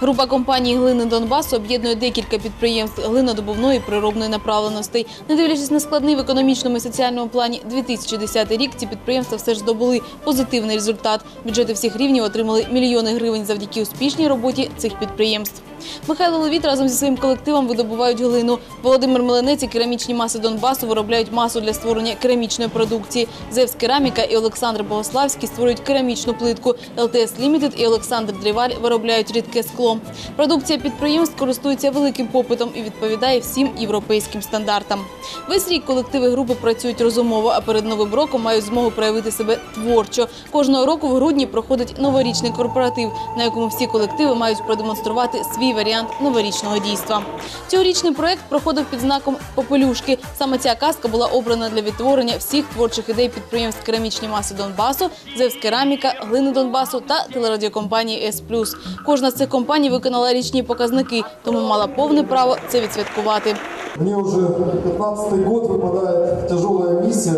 Група компаній глини Донбасу об'єднує декілька підприємств глинодобувної і природної направленостей. Не дивлячись на складний в економічному і соціальному плані 2010 рік, ці підприємства все ж здобули позитивний результат. Бюджети всіх рівнів отримали мільйони гривень завдяки успішній роботі цих підприємств. Михайло Левіт разом зі своїм колективом видобувають глину. Володимир Меленець і керамічні маси Донбасу виробляють масу для створення керамічної продукції. Зевс Кераміка і Олександр Богославський створюють керамічну плитку. ЛТС Лімітед і Олександр Дріваль виробляють рідке скло. Продукція підприємств користується великим попитом і відповідає всім європейським стандартам. Весь рік колективи групи працюють розумово, а перед новим роком мають змогу проявити себе творчо. Кожного року в грудні проходить новорічний корпоратив, на якому всі колективи мають продемонструвати свій варіант новорічного дійства. Цьогорічний проект проходив під знаком Попелюшки. Саме ця казка була обрана для відтворення всіх творчих ідей підприємств керамічні маси Донбасу, Зевс Кераміка, глини Донбасу та телерадіокомпанії С Плюс. Кожна з цих компаній виконала річні показники, тому мала повне право це відсвяткувати. Мне уже 15 год выпадает тяжелая миссия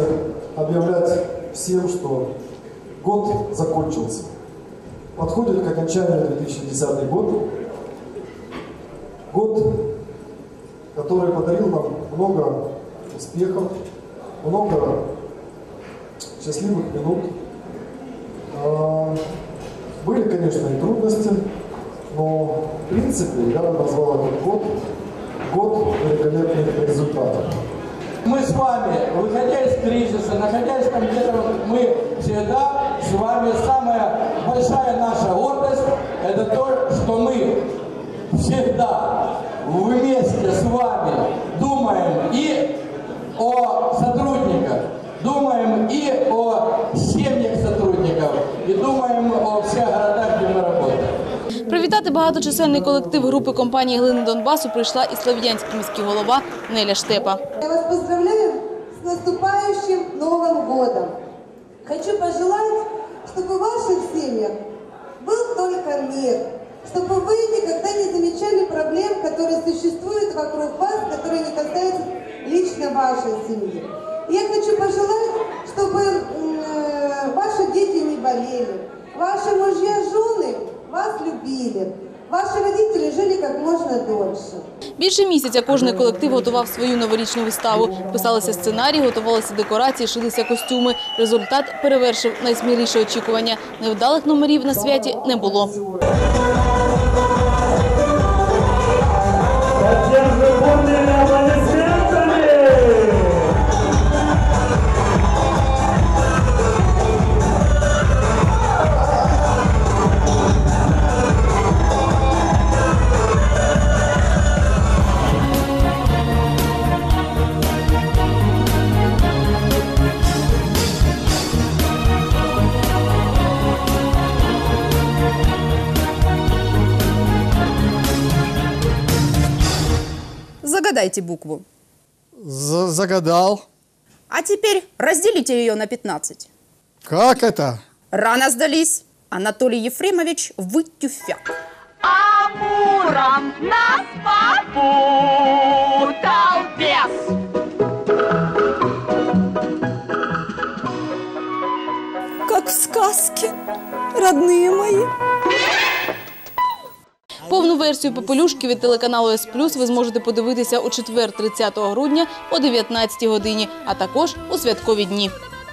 объявлять всем, что год закончился. Подходит к окончанию 2010 год. Год, который подарил нам много успехов, много счастливых минут. А, Были, конечно, и трудности, но в принципе я бы назвал этот год год великолепных результатов. Мы с вами, выходя из кризиса, находясь там где-то, мы всегда с вами, самая большая наша гордость, это то, всегда вместе с вами думаем и о сотрудниках, думаем и о семьях сотрудников, и думаем о всех городах, где мы работаем. Привітати багаточисельний колектив групи компанії глини Донбасу прийшла і слов'янський міський голова Неля Штепа. Я вас поздравляю с наступающим Новым годом. Хочу пожелать, чтобы в ваших семьях был только мир, чтобы вы никогда не замечали проблем, которые существуют вокруг вас, которые не касаются лично вашей семьи. И я хочу пожелать, чтобы м, э, ваши дети не болели, ваши мужья, жены вас любили, ваши родители жили как можно дольше. Більше місяця кожний колектив готував свою новорічну виставу. Писалися сценарії, готувалися декорації, шилися костюми. Результат перевершив найсміліші очікування. Невдалих номерів на святі не було. Загадайте букву. За- Загадал. А теперь разделите ее на 15. Как это? Рано сдались. Анатолий Ефремович, вы тюфяк. Амуром нас попутал бес. Как в сказке, родные мои. Повну версію попелюшки від телеканалу С ви зможете подивитися у четвер, 30 грудня о 19 годині, а також у святкові дні.